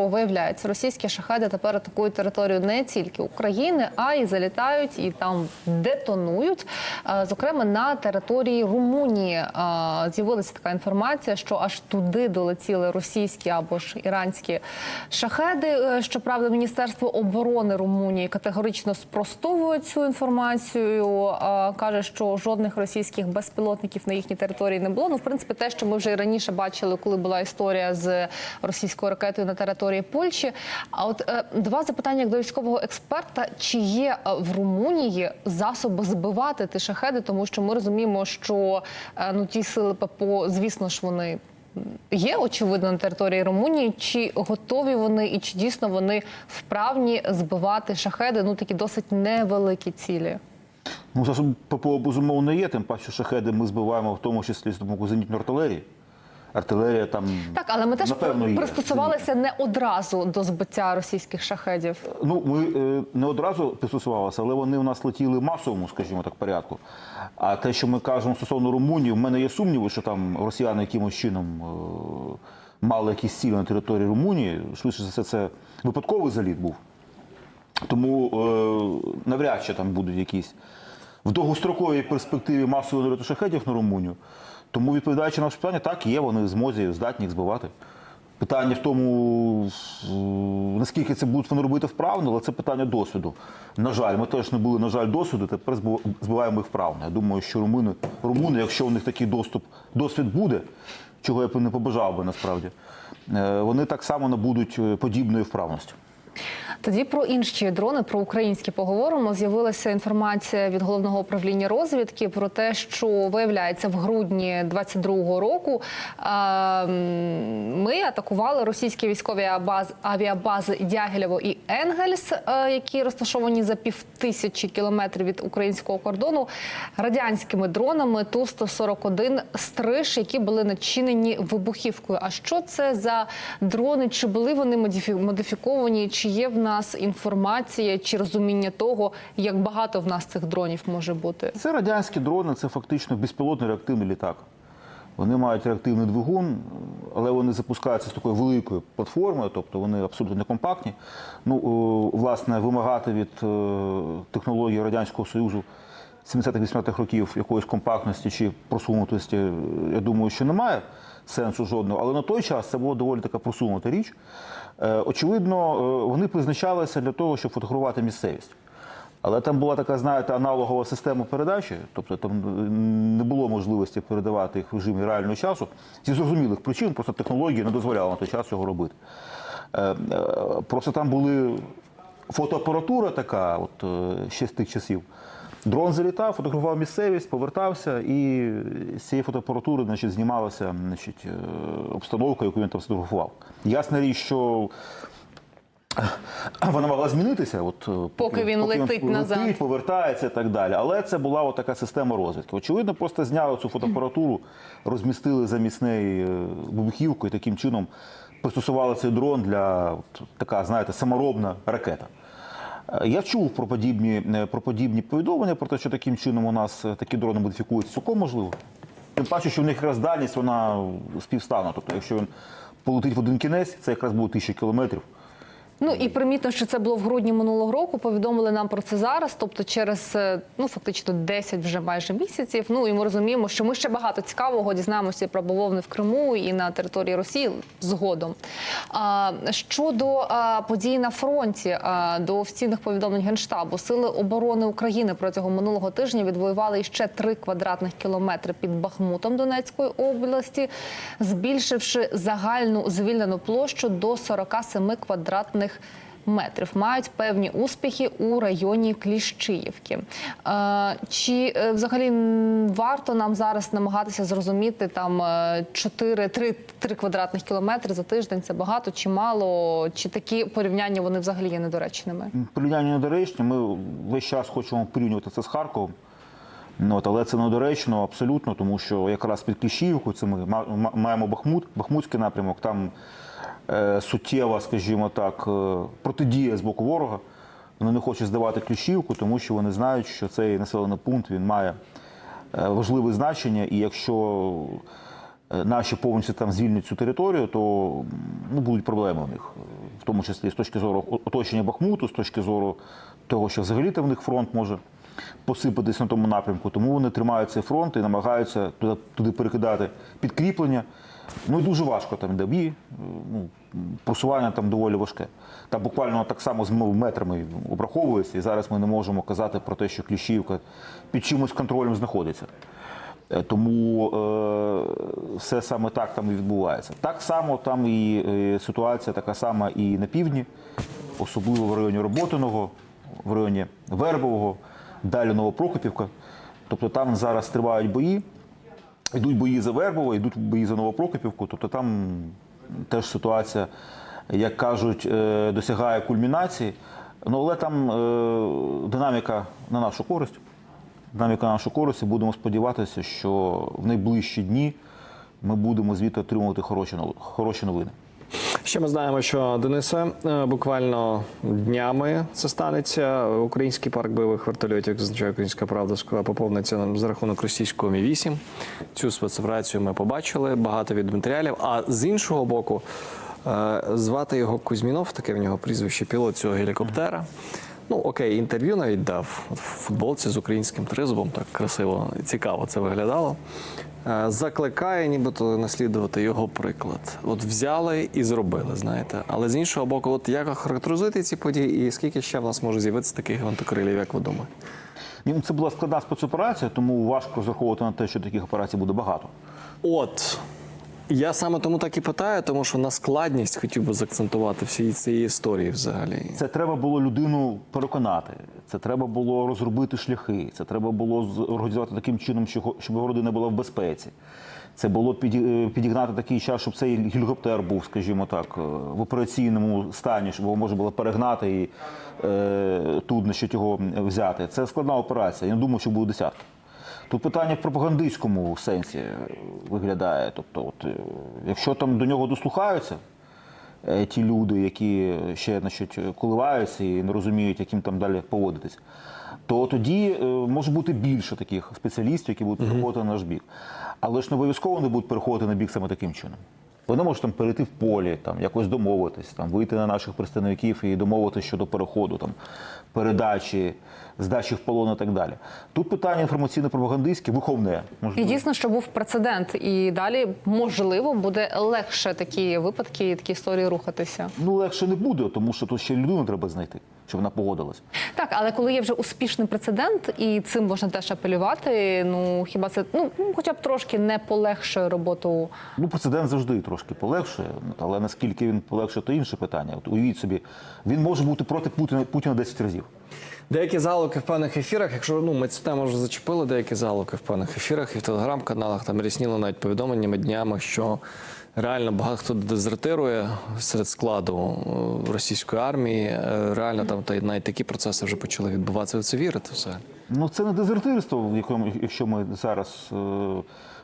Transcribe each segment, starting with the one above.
Виявляється, російські шахеди тепер атакують територію не тільки України, а й залітають і там детонують. Е, Зокрема, на території Румунії е, з'явилася така інформація, що аж туди долетіли російські або ж іранські шахеди. Е, Щоправда, Міністерство оборони Румунії категорично спростовує цю інформацію. Каже, що жодних російських безпілотників на їхній території не було. Ну, в принципі, те, що ми вже і раніше бачили, коли була історія з російською ракетою на території Польщі. А от е, два запитання як до військового експерта: чи є е, в Румунії засоби збивати ті шахеди, тому що ми розуміємо, що е, ну ті сили ППО, звісно ж, вони. Є очевидно на території Румунії, чи готові вони і чи дійсно вони вправні збивати шахеди? Ну такі досить невеликі цілі. Ну, засоб ППО безумовно є, тим паче шахеди ми збиваємо в тому числі з допомогою зенітної артилерії. Артилерія там Так, але ми теж напевно, є. пристосувалися не одразу до збиття російських шахедів. Ну, ми е, не одразу пристосувалися, але вони у нас летіли масовому, скажімо так, порядку. А те, що ми кажемо стосовно Румунії, в мене є сумніви, що там росіяни якимось чином е, мали якісь цілі на території Румунії. Швидше за все, це випадковий заліт був. Тому е, навряд чи там будуть якісь в довгостроковій перспективі масові нальоти шахетів на Румунію. Тому, відповідаючи на ваше питання, так, є, вони в змозі здатні їх збивати. Питання в тому, е, наскільки це будуть вони робити вправно, але це питання досвіду. На жаль, ми теж не були, на жаль, досвіду, тепер збив- збиваємо їх вправно. Я думаю, що румуни, румуни, якщо у них такий доступ, досвід буде, чого я б не побажав би насправді, е, вони так само набудуть е, подібної вправності. Тоді про інші дрони, про українські поговоримо. З'явилася інформація від головного управління розвідки про те, що виявляється в грудні 22-го року. Ми атакували російські військові абаз- авіабази Дягілєво і Енгельс, е, які розташовані за півтисячі кілометрів від українського кордону, радянськими дронами Ту-141 «Стриж», які були начинені вибухівкою. А що це за дрони? Чи були вони модифі- модифіковані? Чи є в нас інформація чи розуміння того, як багато в нас цих дронів може бути? Це радянські дрони, це фактично безпілотний реактивний літак. Вони мають реактивний двигун, але вони запускаються з такою великою платформою, тобто вони абсолютно не компактні. Ну, власне, вимагати від е, технології Радянського Союзу 70-80-х років якоїсь компактності чи просунутості, е, я думаю, що немає сенсу жодного. Але на той час це була доволі така просунута річ. Е, Очевидно, е, вони призначалися для того, щоб фотографувати місцевість. Але там була така, знаєте, аналогова система передачі, тобто там не було можливості передавати їх в режимі реального часу. Зі зрозумілих причин, просто технологія не дозволяла на той час цього робити. Е, е, Просто там були фотоапаратура така, от е, ще з тих часів. Дрон залітав, фотографував місцевість, повертався, і з цієї фотоапаратури значить, знімалася значить, е, обстановка, яку він там сфотографував. Ясна річ, що вона могла змінитися, от е, Поки він летить назад. летить, повертається і так далі. Але це була от така система розвідки. Очевидно, просто зняли цю фотоапаратуру, розмістили замість неї е, вибухівку і таким чином пристосували цей дрон для от, така, знаєте, саморобна ракета. Е, Я чув про подібні, е, про подібні повідомлення, про те, що таким чином у нас е, такі дрони модифікуються. Цілком можливо. Тим паче, що в них якраз дальність вона співстана. Тобто, якщо він полетить в один кінець, це якраз буде тисяча кілометрів. Ну і примітно, що це було в грудні минулого року. Повідомили нам про це зараз. Тобто, через е, ну фактично 10 вже майже місяців. Ну і ми розуміємо, що ми ще багато цікавого дізнаємося про бавовни в Криму і на території Росії згодом. А, щодо а, подій на фронті, а, до офіційних повідомлень генштабу сили оборони України протягом минулого тижня відвоювали ще 3 квадратних кілометри під Бахмутом Донецької області, збільшивши загальну звільнену площу до 47 квадратних метрів. Мають певні успіхи у районі Кліщиївки. Е, Чи е, взагалі варто нам зараз намагатися зрозуміти там 4, 3, 3 квадратних кілометри за тиждень? Це багато чи мало? Чи такі порівняння вони взагалі є недоречними? Порівняння недоречні. Ми весь час хочемо порівнювати це з Харковом. Ну, От, але це недоречно абсолютно, тому що якраз під Кліщіївкою це ми ма- ма- маємо Бахмут, Бахмутський напрямок, там е, суттєва, скажімо так, е, протидія з боку ворога. Вони не хочуть здавати Кліщівку, тому що вони знають, що цей населений пункт він має е, важливе значення, і якщо е, наші повністю там звільнять цю територію, то ну, будуть проблеми у них. в тому числі з точки зору оточення Бахмуту, з точки зору того, що взагалі там в них фронт може посипатись на тому напрямку. Тому вони тримають цей фронт і намагаються туди перекидати підкріплення. Ну дуже важко там йде бій. Ну, просування там доволі важке. Там буквально так само з метрами обраховується, і зараз ми не можемо казати про те, що Кліщівка під чимось контролем знаходиться. Е, Тому е, все саме так там і відбувається. Так само там і е, ситуація така сама і на півдні, особливо в районі Роботиного, в районі Вербового, далі Новопрокопівка. Тобто там зараз тривають бої, йдуть бої за Вербово, йдуть бої за Новопрокопівку. Тобто там теж ситуація, як кажуть, е, досягає кульмінації. Ну, але там е, динаміка на нашу користь динаміка на нашу користь і будемо сподіватися, що в найближчі дні ми будемо звідти отримувати хороші новини. Ще ми знаємо, що Денисе е, буквально днями це станеться. Український парк бойових вертольотів, як зазначає Українська правда, поповниться нам за рахунок російського Мі 8 Цю спецоперацію ми побачили. Багато від матеріалів. А з іншого боку, е, звати його Кузьмінов, таке в нього прізвище пілот цього гелікоптера. Ну окей, інтерв'ю навіть дав в футболці з українським тризубом, так красиво цікаво це виглядало. Е, Закликає, нібито наслідувати його приклад. От взяли і зробили, знаєте. Але з іншого боку, от як характеризуєте ці події, і скільки ще в нас може з'явитися таких гвинтокрилів, як ви думаєте? Ну, Це була складна спецоперація, тому важко розраховувати на те, що таких операцій буде багато. От я саме тому так і питаю, тому що на складність хотів би заакцентувати всієї цієї історії взагалі. Це треба було людину переконати, це треба було розробити шляхи, це треба було організувати таким чином, щоб його родина була в безпеці. Це було е, підігнати такий час, щоб цей гелікоптер був, скажімо так, е, в операційному стані, щоб його можна було перегнати і е, тут значить, його взяти. Це складна операція. Я не думаю, що буде десятки. Тут питання в пропагандистському сенсі е, виглядає. Тобто, от, е, якщо там до нього дослухаються, е, ті люди, які ще значить, коливаються і не розуміють, яким там далі поводитись, то тоді може бути більше таких спеціалістів, які будуть переходити на наш бік. Але ж не обов'язково вони будуть переходити на бік саме таким чином. Вони можуть там перейти в полі, там якось домовитись, там вийти на наших представників і домовитися щодо переходу, там передачі, здачі в полон і так далі. Тут питання інформаційно-пропагандистське, виховне. І дійсно, що був прецедент, і далі можливо буде легше такі випадки, такі історії рухатися. Ну легше не буде, тому що тут ще людину треба знайти, щоб вона погодилась. Так, але коли є вже успішний прецедент, і цим можна теж апелювати. Ну хіба це ну хоча б трошки не полегшує роботу Ну, прецедент завжди трошки полегшує, але наскільки він полегшує, то інше питання. От уявіть собі, він може бути проти Путіна, Путіна 10 разів. Деякі залуки в певних ефірах, якщо ну ми цю тему вже зачепили, деякі залуки в певних ефірах і в телеграм-каналах там рясніли навіть повідомленнями днями, що реально багато хто дезертирує серед складу е, російської армії. Е, Реально там та навіть такі процеси вже почали відбуватися. Це вірите все? Ну, це не дезертирство, в якому, якщо ми зараз е,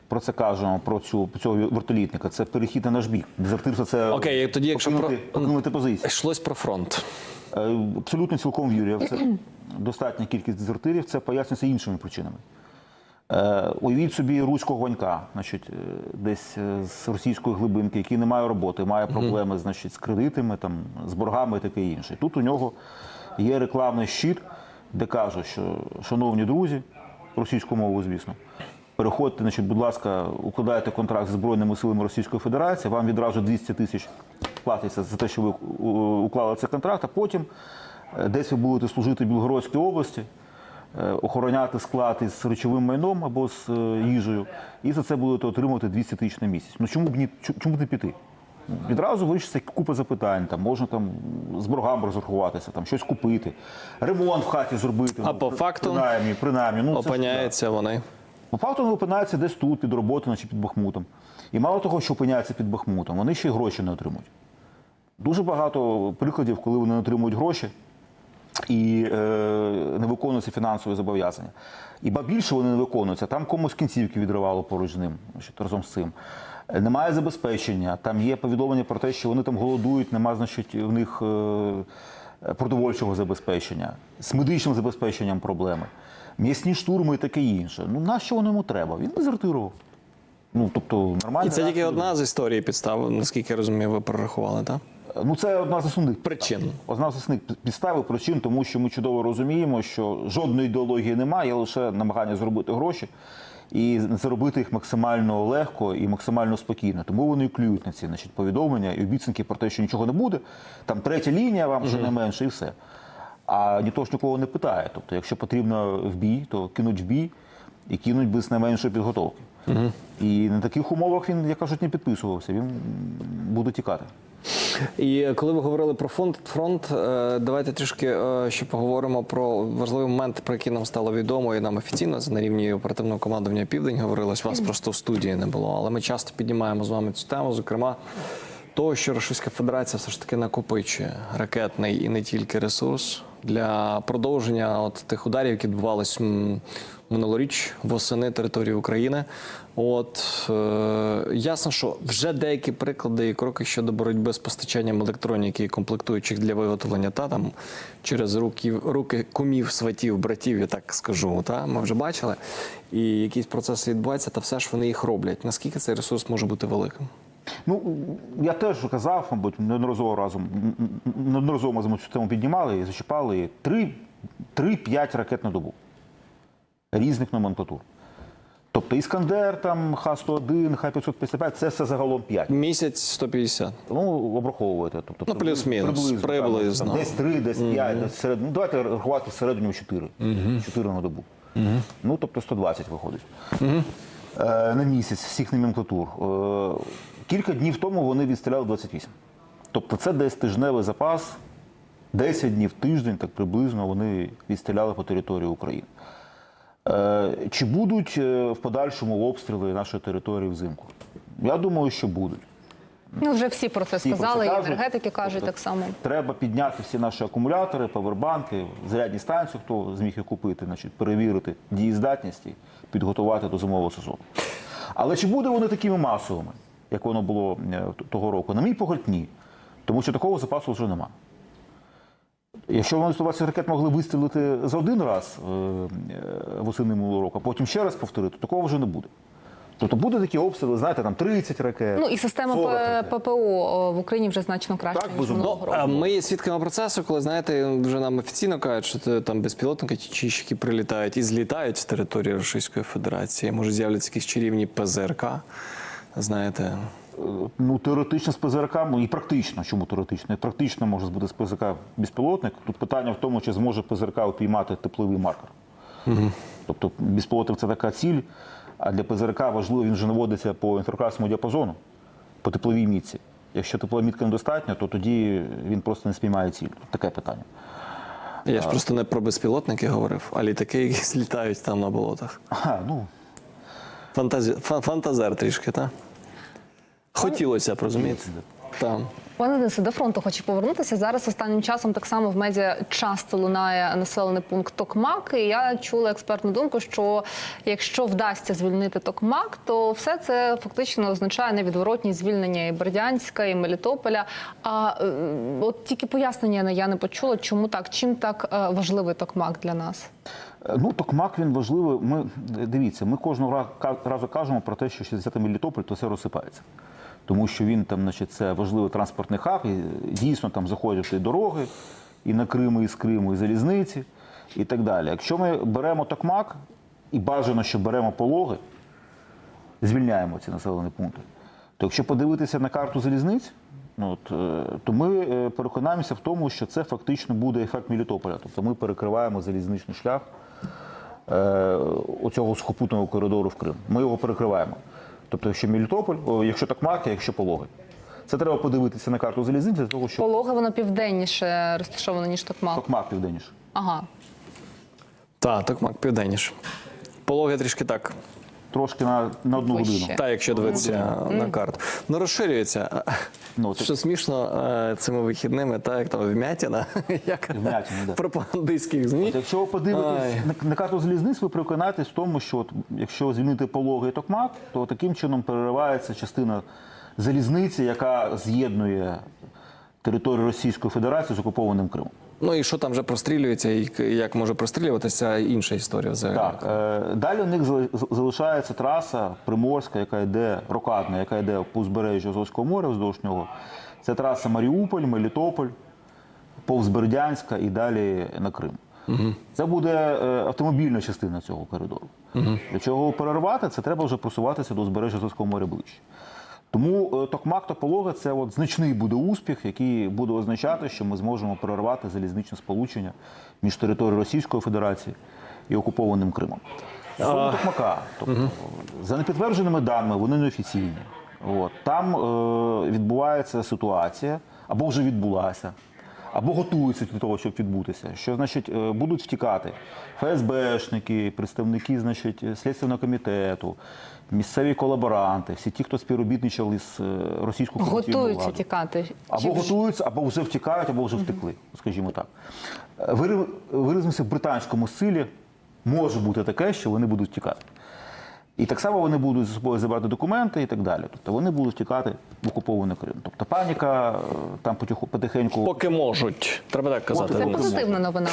про це кажемо, про цю цього вертолітника, це перехід на наш бік. Дезертирство це Окей, тоді якщо покинути, про- покинути позиції. Йшлось про фронт. Абсолютно цілком вірю. Це достатня кількість дезертирів, це пояснюється іншими причинами. Е, Уявіть собі руського гонька, значить, е, десь е, з російської глибинки, який не має роботи, має проблеми значить, з кредитами, там, з боргами і таке інше. Тут у нього є рекламний щит, де кажуть, що шановні друзі, російською мовою, звісно, переходьте, значить, будь ласка, укладайте контракт з Збройними силами Російської Федерації, вам відразу 200 тисяч платиться за те, що ви уклали цей контракт, а потім десь ви будете служити в Білгородській області, охороняти склад із речовим майном або з е, їжею, і за це будете отримувати 200 тисяч на місяць. Ну чому б ні, чому б не піти? Відразу вирішиться купа запитань, там можна там з боргами розрахуватися, там щось купити, ремонт в хаті зробити. А ну, по при- факту принаймні, принаймні. Ну, це. Опиняються вони. По факту вони опиняються десь тут, під роботою, чи під Бахмутом. І мало того, що опиняються під Бахмутом, вони ще й гроші не отримують. Дуже багато прикладів, коли вони не отримують гроші і е, не виконуються фінансові зобов'язання. І ба більше вони не виконуються. Там комусь кінцівки відривало поруч з ним, разом з цим. Е, Немає забезпечення, там є повідомлення про те, що вони там голодують, немає, значить, в них е, продовольчого забезпечення, з медичним забезпеченням проблеми, м'ясні штурми і таке інше. Ну, нащо воно йому треба? Він дезертирував. Ну, тобто, нормально. І це тільки одна з історій підстав, наскільки я розумію, ви прорахували, так? Ну, це одна з основних Причин. Одна з основних підстав причин, тому що ми чудово розуміємо, що жодної ідеології немає, є лише намагання заробити гроші і заробити їх максимально легко і максимально спокійно. Тому вони клюють на ці значить, повідомлення і обіцянки про те, що нічого не буде. Там третя лінія вам щонайменше, і все. А ніхто ж нікого не питає. Тобто, якщо потрібно в бій, то кинуть в бій і кинуть без найменшої підготовки. І на таких умовах він, як кажуть, не підписувався. Він буде тікати. І коли ви говорили про фонд фронт, е, давайте трішки е, ще поговоримо про важливий момент, про який нам стало відомо, і нам офіційно це на рівні оперативного командування Південь говорилось. Вас просто в студії не було. Але ми часто піднімаємо з вами цю тему, зокрема. Того, що Російська Федерація все ж таки накопичує ракетний і не тільки ресурс для продовження от тих ударів, які відбувались минулоріч восени території України. От е, ясно, що вже деякі приклади і кроки щодо боротьби з постачанням електроніки і комплектуючих для виготовлення та там через руки, руки кумів, сватів, братів, я так скажу. Та ми вже бачили. І якісь процеси відбуваються, та все ж вони їх роблять. Наскільки цей ресурс може бути великим? Ну, я теж казав, мабуть, неодноразово разом, неодноразово ми цю тему піднімали і зачіпали. Три- 3-5 ракет на добу різних номенклатур. Тобто Іскандер, там, Х-101, Х-555 це все загалом 5. Місяць 150. Ну, обраховуєте. Тобто, Ну, плюс-мінус, приблизно. Там, десь 3, десь 5, десь серед... ну, давайте рахувати в середньому 4. 4 на добу. Ну, тобто 120 виходить. Е, на місяць всіх номенклатур. Е, кілька днів тому вони відстріляли 28. Тобто це десь тижневий запас, 10 днів, тиждень, так приблизно вони відстріляли по території України. Е, Чи будуть е, в подальшому обстріли нашої території взимку? Я думаю, що будуть. Ну вже всі про це Всі про це сказали, і енергетики кажуть Тобто так само. Треба підняти всі наші акумулятори, павербанки, зарядні станції, хто зміг їх купити, значить, перевірити дієздатність і підготувати до зимового сезону. Але чи буде вони такими масовими, як воно було е, того року? На мій погляд, ні. Тому що такого запасу вже нема. Якщо вони 120 ракет могли вистрілити за один раз е, е, восени минулого року, а потім ще раз повторити, такого вже не буде. Тобто буде такі обстріли, знаєте, там 30 ракет. Ну і система 40 ракет. ППО в Україні вже значно краще Так, ніж безумовно. минулого року. А ми є свідками процесу, коли знаєте, вже нам офіційно кажуть, що там безпілотники чи чищі, які прилітають і злітають з території Російської Федерації. Може з'являться якісь чарівні ПЗРК. Знаєте, Ну, теоретично з ПЗРК, ну, і практично. Чому теоретично? І практично може збути з ПЗРК безпілотник. Тут питання в тому, чи зможе ПЗРК упіймати тепловий маркер. Тобто безпілотник це така ціль, а для ПЗРК важливо, він вже наводиться по інфракрасному діапазону, по тепловій мітці. Якщо теплова мітка недостатня, то тоді він просто не спіймає ціль. Таке питання. я ж просто не про безпілотники говорив, а літаки, які злітають там на болотах. А, ну. Фантазер трішки, так? Хотілося б, розумієте? Там. Пане Денисе, до фронту хочу повернутися. Зараз останнім часом так само в медіа часто лунає населений пункт Токмак. І я чула експертну думку, що якщо вдасться звільнити Токмак, то все це фактично означає невідворотні звільнення і Бердянська, і Мелітополя. А е, от тільки пояснення я не почула, чому так, чим так е, важливий Токмак для нас. Е, Ну, токмак він важливий. Ми дивіться, ми кожного разу кажемо про те, що 60 Мелітополь, то все розсипається. Тому що він там, значить, це важливий транспортний хаб, і дійсно там заходять і дороги, і на Крим, і з Криму, і залізниці, і так далі. Якщо ми беремо токмак, і бажано, що беремо пологи, звільняємо ці населені пункти. То якщо подивитися на карту залізниць, ну, от, е, то ми е, переконаємося в тому, що це фактично буде ефект Мелітополя. Тобто ми перекриваємо залізничний шлях е, оцього сухопутного коридору в Крим. Ми його перекриваємо. Тобто, якщо Мелітополь, о, якщо Токмак, а якщо Пологи. Це треба подивитися на карту залізниці, для того, що Полога воно південніше розташовано, ніж Токмак. Токмак південніше. Ага. Так, Токмак південніше. Пологи трішки так. Трошки на, на одну Вище. годину. Так, якщо дивитися на карту. Ну, розширюється. Ну, Що смішно е, цими вихідними, так як там вмятіна, як Вмятина, да. пропагандистських ЗМІ. От якщо ви подивитесь на, на карту залізниць, ви переконаєтесь в тому, що от, якщо звільнити пологи і токмак, то таким чином переривається частина залізниці, яка з'єднує територію Російської Федерації з окупованим Кримом. Ну і що там вже прострілюється, і як може прострілюватися, інша історія взагалі. Так, е, далі у них залишається траса приморська, яка йде рокадна, яка йде по узбережжю Азовського моря вздовж нього. Це траса Маріуполь, Мелітополь, повз Бердянська і далі на Крим. Це буде е, автомобільна частина цього коридору. Для чого перервати, це треба вже просуватися до узбережжя Азовського моря ближче. Тому е, Токмак Тополога це от значний буде успіх, який буде означати, що ми зможемо перервати залізничне сполучення між територією Російської Федерації і окупованим Кримом. Стосовно Токмака, тобто, за непідтвердженими даними, вони неофіційні. От, там е, відбувається ситуація, або вже відбулася, або готуються до того, щоб відбутися. Що значить е, будуть втікати ФСБшники, представники значить, слідственного комітету, місцеві колаборанти, всі ті, хто співробітничали з е, російською Готуються владою. тікати. Або вже- готуються, або вже втікають, або вже втекли, скажімо так. Е, Виразимося в британському стилі, може бути таке, що вони будуть втікати. І так само вони будуть з собою забрати документи і так далі. Тобто вони будуть тікати в окупований Крим. Тобто паніка е, там потихеньку. Поки можуть, треба так казати. Це позитивна новина.